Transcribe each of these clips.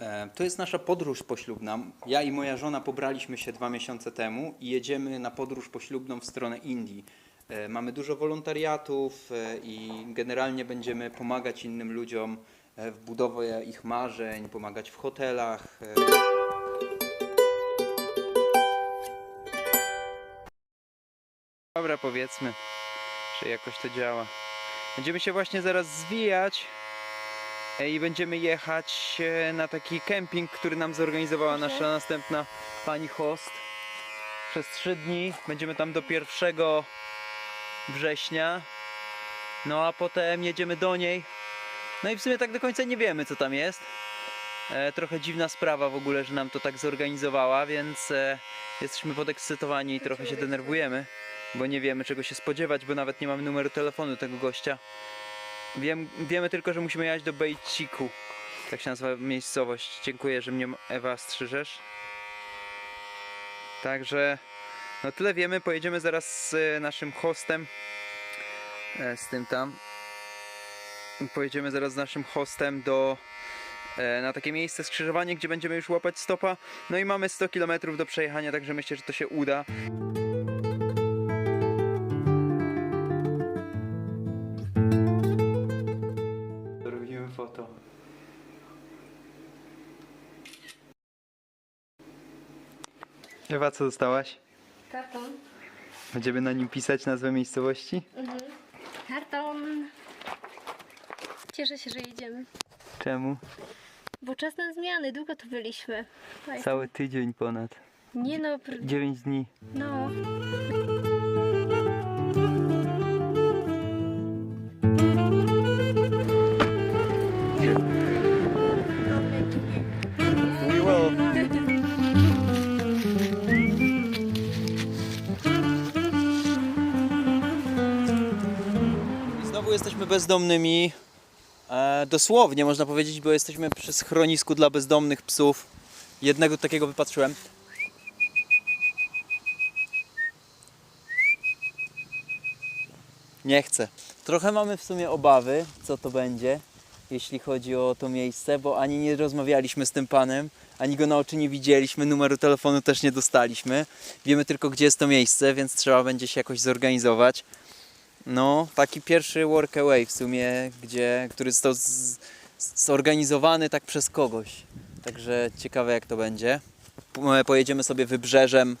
E, To jest nasza podróż poślubna. Ja i moja żona pobraliśmy się dwa miesiące temu i jedziemy na podróż poślubną w stronę Indii. E, Mamy dużo wolontariatów e, i generalnie będziemy pomagać innym ludziom w budowie ich marzeń, pomagać w hotelach. Dobra, powiedzmy, że jakoś to działa. Będziemy się właśnie zaraz zwijać i będziemy jechać e, na taki kemping, który nam zorganizowała nasza następna pani host. Przez trzy dni będziemy tam do 1 września. No a potem jedziemy do niej. No i w sumie tak do końca nie wiemy co tam jest. E, trochę dziwna sprawa w ogóle, że nam to tak zorganizowała, więc e, jesteśmy podekscytowani i trochę się denerwujemy, bo nie wiemy czego się spodziewać, bo nawet nie mamy numeru telefonu tego gościa. Wiem, wiemy tylko, że musimy jechać do Bejciku. Tak się nazywa miejscowość. Dziękuję, że mnie Ewa strzyżesz. Także no tyle wiemy. Pojedziemy zaraz z e, naszym hostem. E, z tym tam. Pojedziemy zaraz z naszym hostem do e, na takie miejsce skrzyżowanie, gdzie będziemy już łapać stopa. No i mamy 100 km do przejechania, także myślę, że to się uda. Ewa, co dostałaś? Karton. Będziemy na nim pisać nazwę miejscowości? Karton. Cieszę się, że jedziemy. Czemu? Bo czas na zmiany, długo tu byliśmy. Cały tydzień ponad. Nie no, pr- 9 dni. no. Jesteśmy bezdomnymi. E, dosłownie można powiedzieć, bo jesteśmy przy schronisku dla bezdomnych psów. Jednego takiego wypatrzyłem. Nie chcę. Trochę mamy w sumie obawy, co to będzie, jeśli chodzi o to miejsce, bo ani nie rozmawialiśmy z tym panem, ani go na oczy nie widzieliśmy, numeru telefonu też nie dostaliśmy. Wiemy tylko, gdzie jest to miejsce, więc trzeba będzie się jakoś zorganizować. No, taki pierwszy workaway w sumie, gdzie, który został z, zorganizowany tak przez kogoś. Także ciekawe jak to będzie. Po- Pojedziemy sobie wybrzeżem,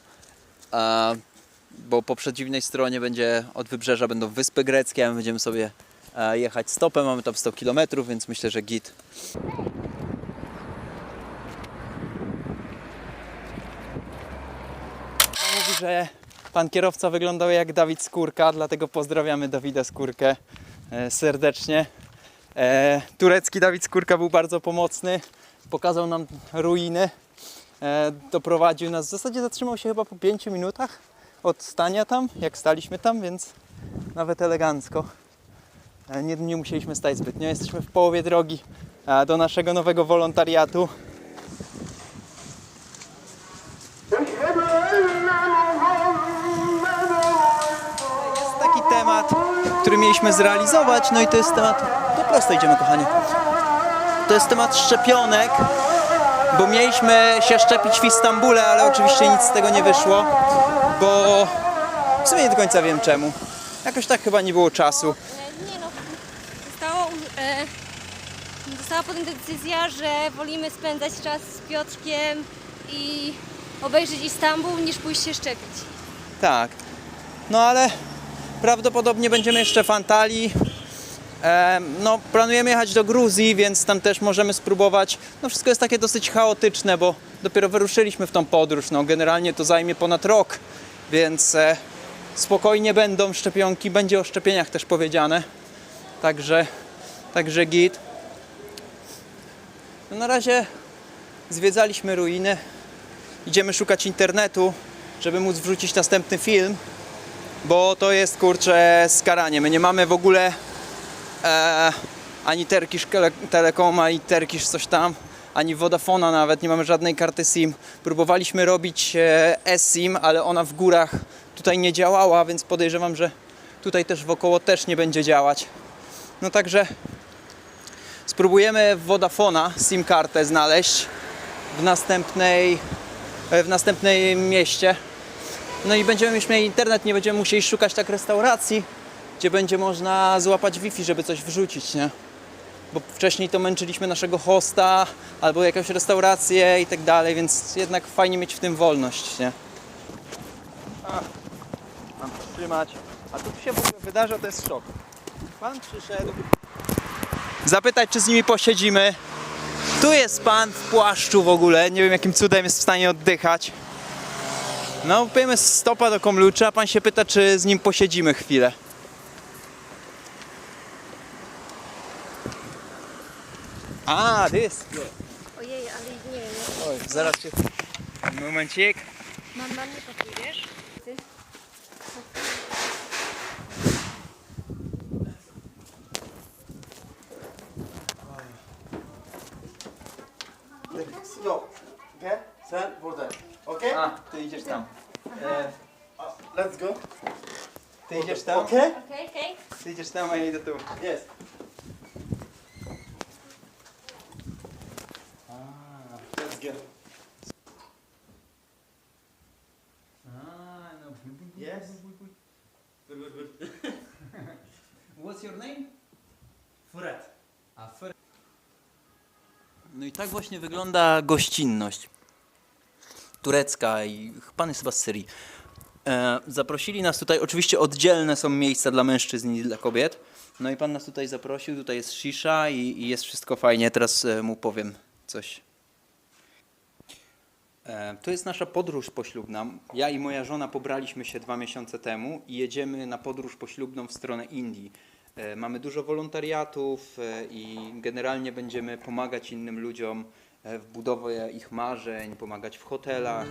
bo po przeciwnej stronie będzie od wybrzeża będą wyspy greckie, a my będziemy sobie e, jechać stopem. Mamy tam 100 km, więc myślę, że git. Mówi, że pan kierowca wyglądał jak Dawid Skórka, dlatego pozdrawiamy Dawida Skórkę e, serdecznie. E, turecki Dawid Skórka był bardzo pomocny, pokazał nam ruiny, e, doprowadził nas, w zasadzie zatrzymał się chyba po 5 minutach od stania tam, jak staliśmy tam, więc nawet elegancko. Nie, nie musieliśmy stać zbytnio, jesteśmy w połowie drogi do naszego nowego wolontariatu. Który mieliśmy zrealizować, no i to jest temat, to prosto idziemy kochani. To jest temat szczepionek, bo mieliśmy się szczepić w Istambule, ale oczywiście nic z tego nie wyszło, bo w sumie nie do końca wiem czemu. Jakoś tak chyba nie było czasu. E, Nie no, zostało, e, została podjęta decyzja, że wolimy spędzać czas z Piotrkiem i obejrzeć Istanbul niż pójść się szczepić. Tak. No ale prawdopodobnie będziemy jeszcze w Antalii. Em, no, planujemy jechać do Gruzji, więc tam też możemy spróbować. No, wszystko jest takie dosyć chaotyczne, bo dopiero wyruszyliśmy w tą podróż. No, generalnie to zajmie ponad rok, więc e, spokojnie będą szczepionki, będzie o szczepieniach też powiedziane. Także, także git. No, na razie zwiedzaliśmy ruiny. Idziemy szukać internetu, żeby móc wrzucić następny film, bo to jest kurczę skaranie. My nie mamy w ogóle e, ani Turkish Tele- Telecom, ani Turkish coś tam, ani Vodafona nawet, nie mamy żadnej karty SIM. Próbowaliśmy robić eSIM, ale ona w górach tutaj nie działała, więc podejrzewam, że tutaj też wokoło też nie będzie działać. No także Spróbujemy Vodafona SIM kartę znaleźć w następnej, e, w następnym mieście. No i będziemy już mieli internet, nie będziemy musieli szukać tak restauracji, gdzie będzie można złapać Wi-Fi, żeby coś wrzucić, nie? Bo wcześniej to męczyliśmy naszego hosta albo jakąś restaurację i tak dalej, więc jednak fajnie mieć w tym wolność, nie? A, mam trzymać. A tu się w ogóle wydarza, to jest szok. Pan przyszedł. Zapytać, czy z nimi posiedzimy. Tu jest pan w płaszczu w ogóle. Nie wiem, jakim cudem jest w stanie oddychać. No, powiemy stopa do Komlucza, a pan się pyta, czy z nim posiedzimy chwilę. A, this. Ojej, ale nie. Oj, zaraz się... Momencik. Mam, mam nie pokój, wiesz? Ty? Yo, okay? Sen burada. Okay? A, ty idziesz tam. E, Let's go. ty idziesz tam? Okay? Okej, okej. Ty idziesz tam, a ja idę tu. Yes. Let's go. Ah, no. Yes. Good, good, good. What's your name? Fred. A, Fred. No i tak właśnie wygląda gościnność turecka i pan jest chyba z Syrii. E, zaprosili nas tutaj, oczywiście oddzielne są miejsca dla mężczyzn i dla kobiet. No i pan nas tutaj zaprosił, tutaj jest shisha i, i jest wszystko fajnie. Teraz e, mu powiem coś. E, To jest nasza podróż poślubna. Ja i moja żona pobraliśmy się dwa miesiące temu i jedziemy na podróż poślubną w stronę Indii. E, Mamy dużo wolontariatów e, i generalnie będziemy pomagać innym ludziom w budowie ich marzeń, pomagać w hotelach.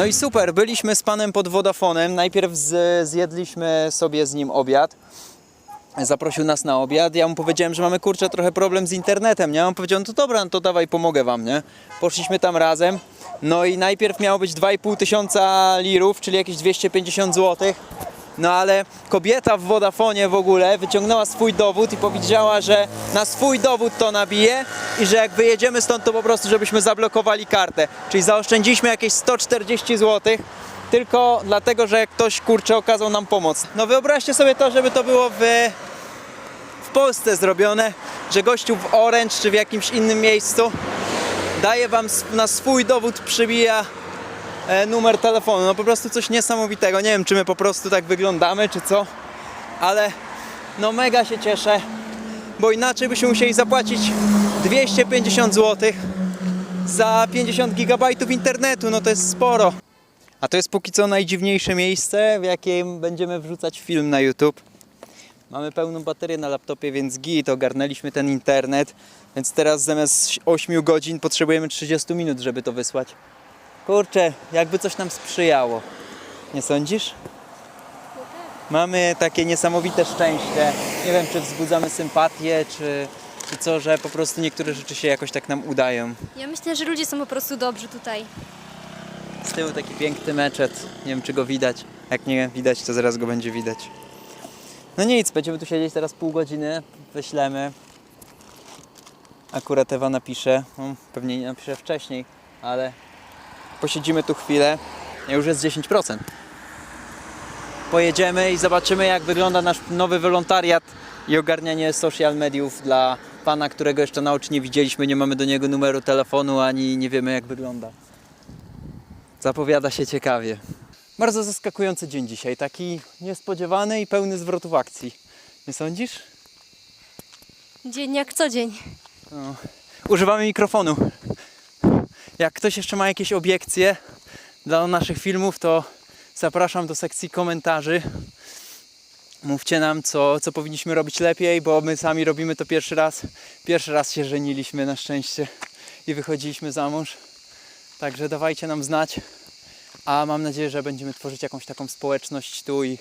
No i super, byliśmy z panem pod Vodafonem. Najpierw z, zjedliśmy sobie z nim obiad. Zaprosił nas na obiad. Ja mu powiedziałem, że mamy kurczę trochę problem z internetem, nie? On powiedział, no to dobra, no to dawaj, pomogę wam, nie? Poszliśmy tam razem. No i najpierw miało być 2,5 tysiąca lirów, czyli jakieś 250 zł. No ale kobieta w Vodafonie w ogóle wyciągnęła swój dowód i powiedziała, że na swój dowód to nabije i że jak wyjedziemy stąd to po prostu żebyśmy zablokowali kartę. Czyli zaoszczędziliśmy jakieś 140 zł tylko dlatego, że ktoś kurczę okazał nam pomoc. No wyobraźcie sobie to, żeby to było w, w Polsce zrobione, że gościu w Orange czy w jakimś innym miejscu daje wam na swój dowód przybija numer telefonu. No po prostu coś niesamowitego. Nie wiem, czy my po prostu tak wyglądamy, czy co, ale no mega się cieszę, bo inaczej byśmy musieli zapłacić 250 zł za 50 gigabajtów internetu. No to jest sporo. A to jest póki co najdziwniejsze miejsce, w jakim będziemy wrzucać film na YouTube. Mamy pełną baterię na laptopie, więc git, ogarnęliśmy ten internet, więc teraz zamiast 8 godzin potrzebujemy 30 minut, żeby to wysłać. Kurczę, jakby coś nam sprzyjało. Nie sądzisz? Mamy takie niesamowite szczęście. Nie wiem, czy wzbudzamy sympatię, czy, czy co, że po prostu niektóre rzeczy się jakoś tak nam udają. Ja myślę, że ludzie są po prostu dobrzy tutaj. Z tyłu taki piękny meczet. Nie wiem, czy go widać. Jak nie widać, to zaraz go będzie widać. No nic, będziemy tu siedzieć teraz pół godziny. Wyślemy. Akurat Ewa napisze. No, pewnie nie napisze wcześniej, ale posiedzimy tu chwilę. Już jest 10%. Pojedziemy i zobaczymy, jak wygląda nasz nowy wolontariat i ogarnianie social mediów dla pana, którego jeszcze na oczy nie widzieliśmy. Nie mamy do niego numeru telefonu, ani nie wiemy, jak wygląda. Zapowiada się ciekawie. Bardzo zaskakujący dzień dzisiaj, taki niespodziewany i pełny zwrotów akcji. Nie sądzisz? Dzień jak co dzień. No. Używamy mikrofonu. Jak ktoś jeszcze ma jakieś obiekcje dla naszych filmów, to zapraszam do sekcji komentarzy. Mówcie nam, co, co powinniśmy robić lepiej, bo my sami robimy to pierwszy raz. Pierwszy raz się żeniliśmy na szczęście i wychodziliśmy za mąż. Także dawajcie nam znać. A mam nadzieję, że będziemy tworzyć jakąś taką społeczność tu i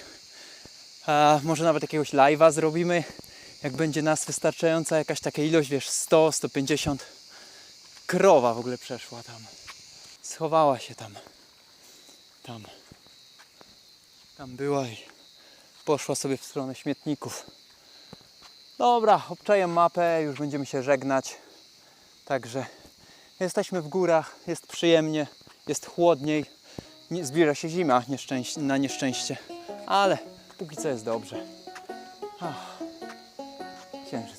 a, może nawet jakiegoś live'a zrobimy jak będzie nas wystarczająca jakaś taka ilość, wiesz, 100, 150, krowa w ogóle przeszła tam. Schowała się tam. Tam. Tam była i poszła sobie w stronę śmietników. Dobra, obczaję mapę, już będziemy się żegnać. Także jesteśmy w górach, jest przyjemnie, jest chłodniej. Nie, zbliża się zima na nieszczęście, ale póki co jest dobrze. Ach. Księżyc.